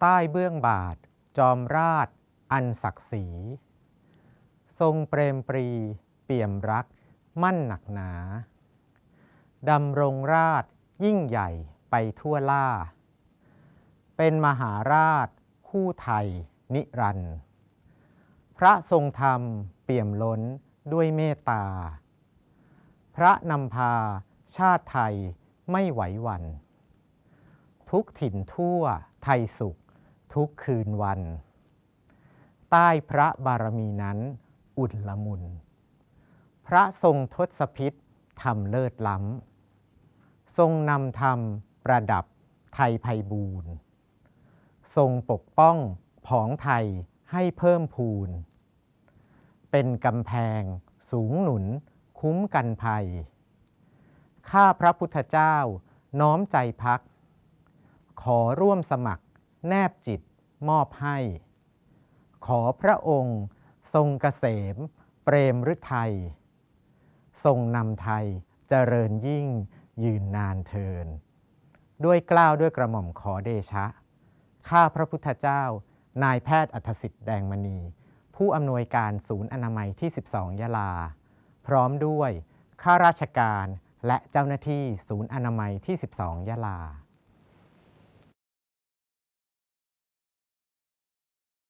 ใต้เบื้องบาท จอมราช อันศักดิ์ศรีทรงเปรมปรี เปี่ยมรัก มั่นหนักหนาดำรงราชยิ่งใหญ่ไปทั่วล่า เป็นมหาราช คู่ไทย นิรันดร์พระทรงธรรมเปี่ยมล้นด้วยเมตตา พระนำพาชาติไทยไม่ไหวหวันทุกถิ่นทั่วไทยสุข ทุกคืนวัน ใต้พระบารมีนั้นอุ่นละมุน พระทรงทศพิษทำเลิศล้ำ ทรงนำธรรมประดับไทยไพบูรณ์ทรงปกป้องผองไทยให้เพิ่มพูน เป็นกำแพงสูงหนุนคุ้มกันภัย ข้าพระพุทธเจ้าน้อมใจพัก ขอร่วมสมัคร แนบจิตมอบให้ ขอพระองค์ทรงเกษม เปรมฤทัยทรงนำไทยเจริญยิ่งยืนนานเทิน ด้วยกล้าวด้วยกระหม่อมขอเดชะ ข้าพระพุทธเจ้า นายแพทย์อัธสิทธิ์แดงมณี ผู้อำนวยการศูนย์อนามัยที่ 12 ยะลา พร้อมด้วยข้าราชการและเจ้าหน้าที่ศูนย์อนามัยที่ 12 ยะลา